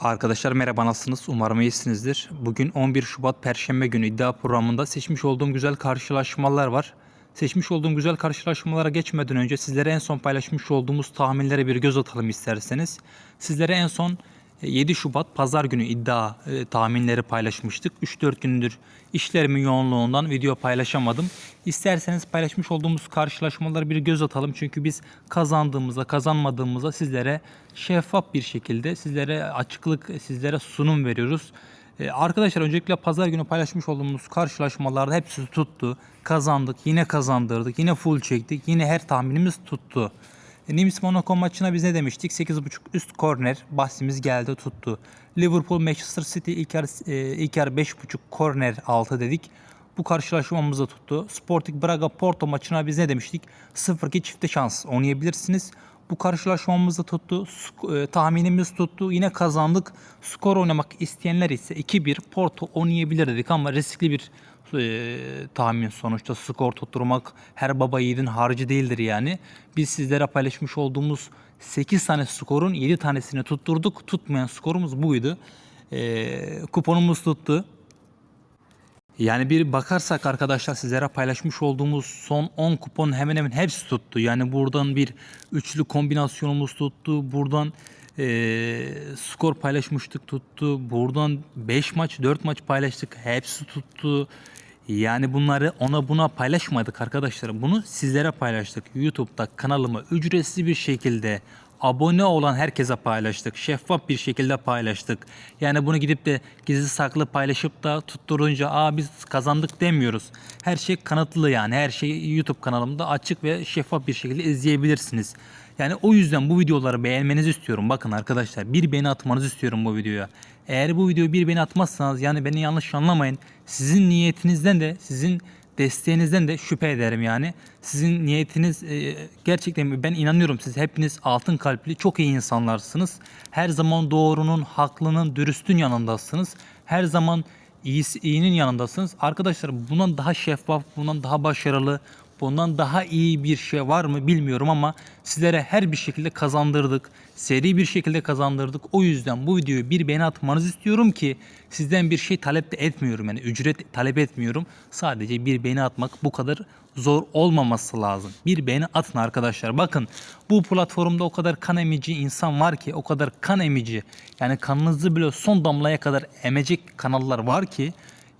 Arkadaşlar merhaba nasılsınız? Umarım iyisinizdir. Bugün 11 Şubat Perşembe günü iddia programında seçmiş olduğum güzel karşılaşmalar var. Seçmiş olduğum güzel karşılaşmalara geçmeden önce sizlere en son paylaşmış olduğumuz tahminlere bir göz atalım isterseniz. Sizlere en son 7 Şubat Pazar günü iddia e, tahminleri paylaşmıştık. 3-4 gündür işlerimin yoğunluğundan video paylaşamadım. İsterseniz paylaşmış olduğumuz karşılaşmalara bir göz atalım. Çünkü biz kazandığımızda kazanmadığımızda sizlere şeffaf bir şekilde sizlere açıklık, sizlere sunum veriyoruz. Ee, arkadaşlar öncelikle pazar günü paylaşmış olduğumuz karşılaşmalarda hepsi tuttu. Kazandık, yine kazandırdık, yine full çektik, yine her tahminimiz tuttu. E, Nims Monaco maçına biz ne demiştik? 8.5 üst korner bahsimiz geldi tuttu. Liverpool Manchester City ilk yarı, e, ilk yarı 5.5 korner altı dedik. Bu karşılaşmamızda tuttu. Sporting Braga Porto maçına biz ne demiştik? 0-2 çifte şans oynayabilirsiniz. Bu karşılaşmamızda tuttu. Sk- e, tahminimiz tuttu. Yine kazandık. Skor oynamak isteyenler ise 2-1 Porto oynayabilir dedik ama riskli bir e, tahmin sonuçta skor tutturmak her baba yiğidin harcı değildir yani. Biz sizlere paylaşmış olduğumuz 8 tane skorun 7 tanesini tutturduk. Tutmayan skorumuz buydu. E, kuponumuz tuttu. Yani bir bakarsak arkadaşlar sizlere paylaşmış olduğumuz son 10 kupon hemen hemen hepsi tuttu. Yani buradan bir üçlü kombinasyonumuz tuttu. Buradan eee, skor paylaşmıştık tuttu. Buradan 5 maç 4 maç paylaştık. Hepsi tuttu. Yani bunları ona buna paylaşmadık arkadaşlar. Bunu sizlere paylaştık. YouTube'da kanalıma ücretsiz bir şekilde abone olan herkese paylaştık. Şeffaf bir şekilde paylaştık. Yani bunu gidip de gizli saklı paylaşıp da tutturunca aa biz kazandık demiyoruz. Her şey kanıtlı yani. Her şey YouTube kanalımda açık ve şeffaf bir şekilde izleyebilirsiniz. Yani o yüzden bu videoları beğenmenizi istiyorum. Bakın arkadaşlar bir beğeni atmanızı istiyorum bu videoya. Eğer bu videoyu bir beğeni atmazsanız yani beni yanlış anlamayın. Sizin niyetinizden de sizin desteğinizden de şüphe ederim yani. Sizin niyetiniz e, gerçekten ben inanıyorum siz hepiniz altın kalpli çok iyi insanlarsınız. Her zaman doğrunun, haklının, dürüstün yanındasınız. Her zaman iyisi, iyinin yanındasınız. Arkadaşlar bundan daha şeffaf, bundan daha başarılı, bundan daha iyi bir şey var mı bilmiyorum ama sizlere her bir şekilde kazandırdık. Seri bir şekilde kazandırdık. O yüzden bu videoyu bir beğeni atmanızı istiyorum ki sizden bir şey talep de etmiyorum. Yani ücret talep etmiyorum. Sadece bir beğeni atmak bu kadar zor olmaması lazım. Bir beğeni atın arkadaşlar. Bakın bu platformda o kadar kan emici insan var ki o kadar kan emici yani kanınızı bile son damlaya kadar emecek kanallar var ki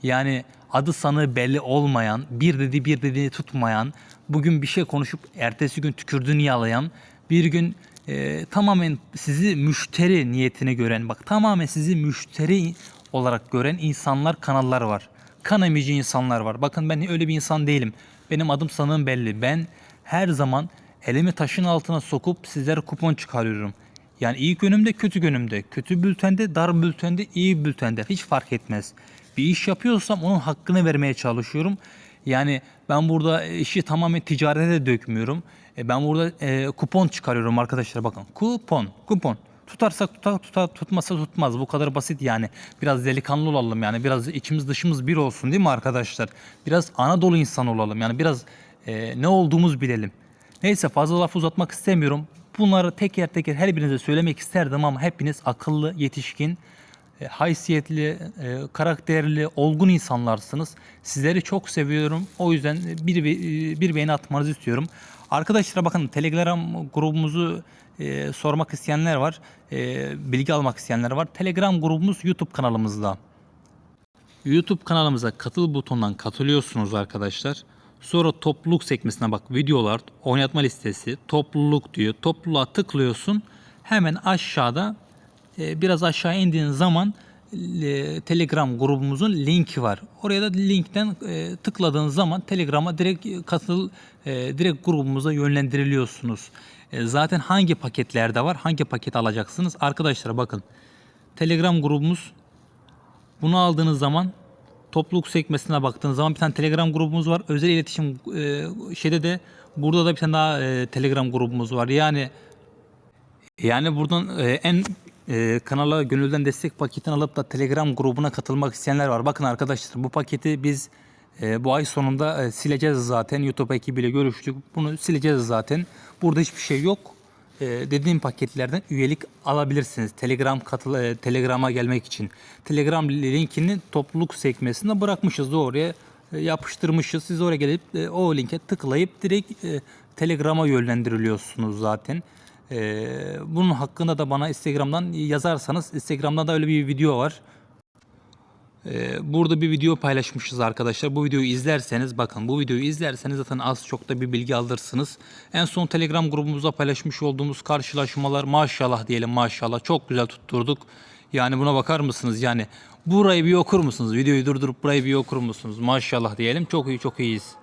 yani adı sanığı belli olmayan, bir dedi bir dediğini tutmayan, bugün bir şey konuşup ertesi gün tükürdüğünü yalayan, bir gün e, tamamen sizi müşteri niyetine gören, bak tamamen sizi müşteri olarak gören insanlar, kanallar var. Kan emici insanlar var. Bakın ben öyle bir insan değilim. Benim adım sanığım belli. Ben her zaman elimi taşın altına sokup sizlere kupon çıkarıyorum. Yani iyi günümde kötü günümde. Kötü bültende dar bültende iyi bültende. Hiç fark etmez. Bir iş yapıyorsam onun hakkını vermeye çalışıyorum. Yani ben burada işi tamamen ticarete dökmüyorum. E, Ben burada e, kupon çıkarıyorum arkadaşlar bakın. Kupon, kupon. Tutarsak tutar, tutar, tutmasa tutmaz. Bu kadar basit yani. Biraz delikanlı olalım yani. Biraz içimiz dışımız bir olsun değil mi arkadaşlar? Biraz Anadolu insan olalım. Yani biraz e, ne olduğumuz bilelim. Neyse fazla laf uzatmak istemiyorum. Bunları teker teker her birinize söylemek isterdim ama hepiniz akıllı, yetişkin, e, haysiyetli, e, karakterli, olgun insanlarsınız. Sizleri çok seviyorum. O yüzden bir, be- bir beğeni atmanızı istiyorum. Arkadaşlar bakın Telegram grubumuzu e, sormak isteyenler var. E, bilgi almak isteyenler var. Telegram grubumuz YouTube kanalımızda. YouTube kanalımıza katıl butonundan katılıyorsunuz arkadaşlar. Sonra topluluk sekmesine bak videolar, oynatma listesi, topluluk diyor. Topluluğa tıklıyorsun. Hemen aşağıda e, biraz aşağı indiğin zaman e, Telegram grubumuzun linki var. Oraya da linkten e, tıkladığın zaman Telegram'a direkt katıl e, direkt grubumuza yönlendiriliyorsunuz. Zaten hangi paketlerde var? Hangi paket alacaksınız? Arkadaşlar bakın. Telegram grubumuz bunu aldığınız zaman topluluk sekmesine baktığınız zaman bir tane Telegram grubumuz var. Özel iletişim e, şeyde de burada da bir tane daha Telegram grubumuz var. Yani yani buradan en e, kanala gönülden destek paketini alıp da Telegram grubuna katılmak isteyenler var. Bakın arkadaşlar bu paketi biz e, bu ay sonunda e, sileceğiz zaten. YouTube ekibiyle görüştük. Bunu sileceğiz zaten. Burada hiçbir şey yok. e, dediğim paketlerden üyelik alabilirsiniz. Telegram katıl e, Telegram'a gelmek için. Telegram linkini topluluk sekmesinde bırakmışız oraya e, yapıştırmışız. Siz oraya gelip e, o linke tıklayıp direkt e, Telegram'a yönlendiriliyorsunuz zaten. E, bunun hakkında da bana Instagram'dan yazarsanız Instagram'da da öyle bir video var. Ee, Burada bir video paylaşmışız arkadaşlar. Bu videoyu izlerseniz bakın bu videoyu izlerseniz zaten az çok da bir bilgi alırsınız. En son Telegram grubumuzda paylaşmış olduğumuz karşılaşmalar maşallah diyelim maşallah çok güzel tutturduk. Yani buna bakar mısınız? Yani burayı bir okur musunuz? Videoyu durdurup burayı bir okur musunuz? Maşallah diyelim. Çok iyi çok iyiyiz.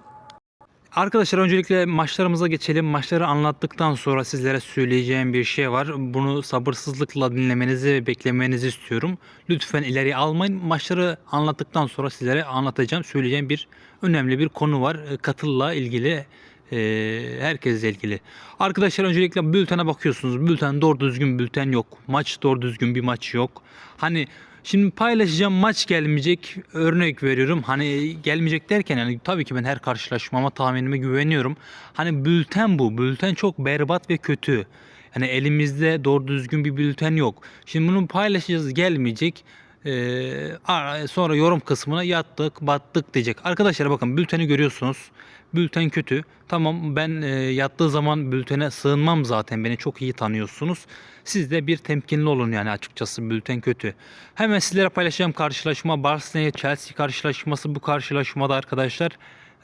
Arkadaşlar öncelikle maçlarımıza geçelim. Maçları anlattıktan sonra sizlere söyleyeceğim bir şey var. Bunu sabırsızlıkla dinlemenizi ve beklemenizi istiyorum. Lütfen ileri almayın. Maçları anlattıktan sonra sizlere anlatacağım, söyleyeceğim bir önemli bir konu var. E, Katılla ilgili, e, herkesle ilgili. Arkadaşlar öncelikle bültene bakıyorsunuz. Bülten doğru düzgün bülten yok. Maç doğru düzgün bir maç yok. Hani Şimdi paylaşacağım maç gelmeyecek örnek veriyorum. Hani gelmeyecek derken yani tabii ki ben her karşılaşmama tahminime güveniyorum. Hani bülten bu. Bülten çok berbat ve kötü. Yani elimizde doğru düzgün bir bülten yok. Şimdi bunu paylaşacağız gelmeyecek. Ee, sonra yorum kısmına yattık battık diyecek. Arkadaşlar bakın bülteni görüyorsunuz. Bülten kötü. Tamam ben e, yattığı zaman bültene sığınmam zaten. Beni çok iyi tanıyorsunuz. Siz de bir temkinli olun yani açıkçası bülten kötü. Hemen sizlere paylaşacağım karşılaşma Barcelona Chelsea karşılaşması bu karşılaşmada arkadaşlar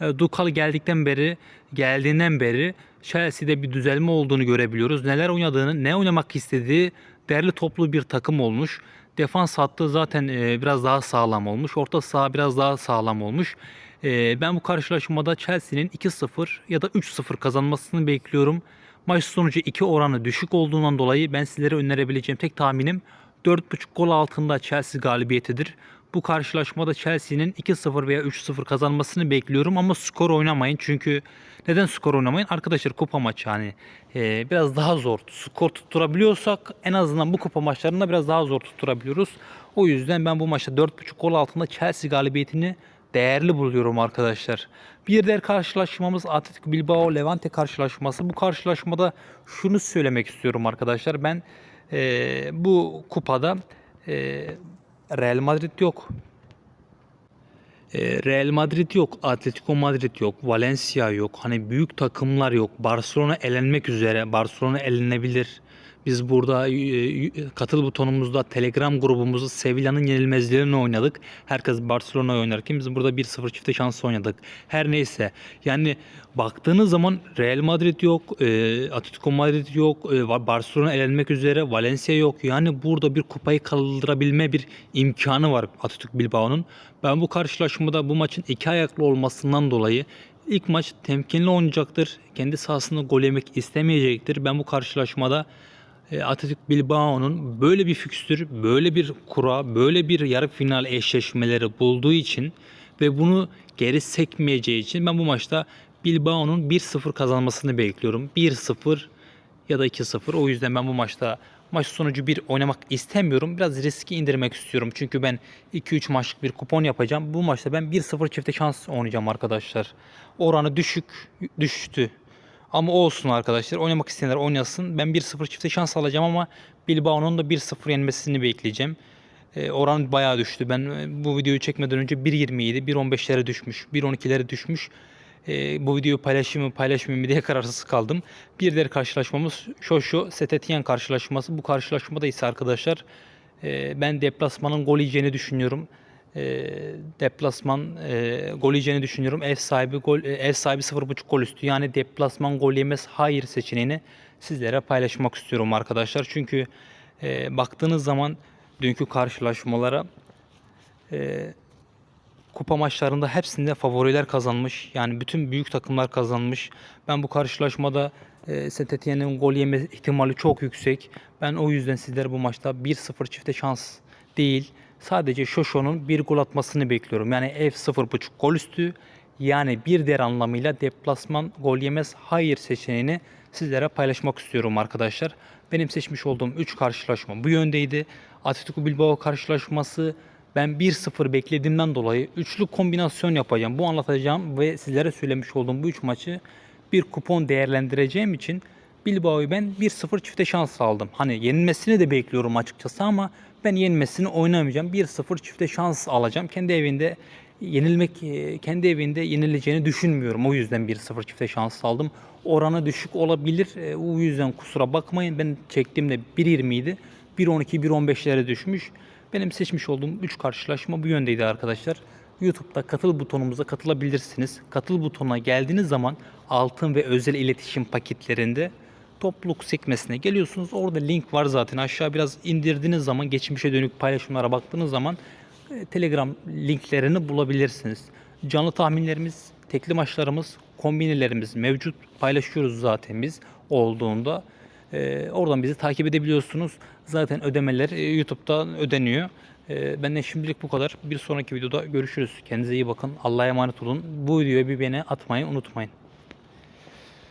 e, Dukal geldikten beri geldiğinden beri Chelsea'de bir düzelme olduğunu görebiliyoruz. Neler oynadığını, ne oynamak istediği değerli toplu bir takım olmuş. Defans hattı zaten e, biraz daha sağlam olmuş. Orta saha biraz daha sağlam olmuş. E, ben bu karşılaşmada Chelsea'nin 2-0 ya da 3-0 kazanmasını bekliyorum. Maç sonucu 2 oranı düşük olduğundan dolayı ben sizlere önerebileceğim tek tahminim 4.5 gol altında Chelsea galibiyetidir. Bu karşılaşmada Chelsea'nin 2-0 veya 3-0 kazanmasını bekliyorum ama skor oynamayın. Çünkü neden skor oynamayın? Arkadaşlar kupa maçı hani e, biraz daha zor. Skor tutturabiliyorsak en azından bu kupa maçlarında biraz daha zor tutturabiliyoruz. O yüzden ben bu maçta 4.5 gol altında Chelsea galibiyetini değerli buluyorum arkadaşlar. Bir diğer karşılaşmamız Atletico Bilbao Levante karşılaşması. Bu karşılaşmada şunu söylemek istiyorum arkadaşlar. Ben e, bu kupada e, Real Madrid yok. E, Real Madrid yok, Atletico Madrid yok, Valencia yok. Hani büyük takımlar yok. Barcelona elenmek üzere. Barcelona elenebilir. Biz burada e, e, katıl butonumuzda Telegram grubumuzda Sevilla'nın yenilmezlerini oynadık. Herkes Barcelona oynarken biz burada 1-0 çifte şansı oynadık. Her neyse yani baktığınız zaman Real Madrid yok, e, Atletico Madrid yok, Barcelona elenmek üzere, Valencia yok. Yani burada bir kupayı kaldırabilme bir imkanı var Atletico Bilbao'nun. Ben bu karşılaşmada bu maçın iki ayaklı olmasından dolayı ilk maç temkinli oynayacaktır. Kendi sahasında gol yemek istemeyecektir. Ben bu karşılaşmada e, Atletico Bilbao'nun böyle bir fikstür, böyle bir kura, böyle bir yarı final eşleşmeleri bulduğu için ve bunu geri sekmeyeceği için ben bu maçta Bilbao'nun 1-0 kazanmasını bekliyorum. 1-0 ya da 2-0. O yüzden ben bu maçta maç sonucu bir oynamak istemiyorum. Biraz riski indirmek istiyorum. Çünkü ben 2-3 maçlık bir kupon yapacağım. Bu maçta ben 1-0 çifte şans oynayacağım arkadaşlar. Oranı düşük düştü. Ama olsun arkadaşlar. Oynamak isteyenler oynasın. Ben 1-0 çifte şans alacağım ama Bilbao'nun da 1-0 yenmesini bekleyeceğim. E, oran bayağı düştü. Ben e, bu videoyu çekmeden önce 1.27, 1.15'lere düşmüş, 1.12'lere düşmüş. E, bu videoyu paylaşayım mı paylaşmayayım mı diye kararsız kaldım. Bir diğer karşılaşmamız Şoşo Setetien karşılaşması. Bu karşılaşmada ise arkadaşlar e, ben deplasmanın gol yiyeceğini düşünüyorum. E, deplasman e, gol yiyeceğini düşünüyorum. Ev sahibi gol e, ev sahibi 0.5 gol üstü. Yani deplasman gol yemez hayır seçeneğini sizlere paylaşmak istiyorum arkadaşlar. Çünkü e, baktığınız zaman dünkü karşılaşmalara e, kupa maçlarında hepsinde favoriler kazanmış. Yani bütün büyük takımlar kazanmış. Ben bu karşılaşmada e, Saint Etienne'in gol yeme ihtimali çok yüksek. Ben o yüzden sizlere bu maçta 1-0 çifte şans değil. Sadece Şoşo'nun bir gol atmasını bekliyorum. Yani ev 0.5 gol üstü. Yani bir diğer anlamıyla deplasman gol yemez hayır seçeneğini sizlere paylaşmak istiyorum arkadaşlar. Benim seçmiş olduğum 3 karşılaşma bu yöndeydi. Atletico Bilbao karşılaşması ben 1-0 beklediğimden dolayı üçlü kombinasyon yapacağım. Bu anlatacağım ve sizlere söylemiş olduğum bu üç maçı bir kupon değerlendireceğim için Bilbao'yu ben 1-0 çifte şans aldım. Hani yenilmesini de bekliyorum açıkçası ama ben yenilmesini oynamayacağım. 1-0 çifte şans alacağım. Kendi evinde yenilmek e, kendi evinde yenileceğini düşünmüyorum. O yüzden 1-0 çifte şans aldım. Oranı düşük olabilir. E, O yüzden kusura bakmayın. Ben çektiğimde 1.20 idi. 1.12 1.15'lere düşmüş. Benim seçmiş olduğum 3 karşılaşma bu yöndeydi arkadaşlar. YouTube'da katıl butonumuza katılabilirsiniz. Katıl butonuna geldiğiniz zaman altın ve özel iletişim paketlerinde topluluk sekmesine geliyorsunuz. Orada link var zaten. Aşağı biraz indirdiğiniz zaman geçmişe dönük paylaşımlara baktığınız zaman e, Telegram linklerini bulabilirsiniz. Canlı tahminlerimiz, tekli maçlarımız, kombinilerimiz mevcut. Paylaşıyoruz zaten biz olduğunda. E, oradan bizi takip edebiliyorsunuz. Zaten ödemeler e, YouTube'dan ödeniyor. E, benden şimdilik bu kadar. Bir sonraki videoda görüşürüz. Kendinize iyi bakın. Allah'a emanet olun. Bu videoya bir beğeni atmayı unutmayın.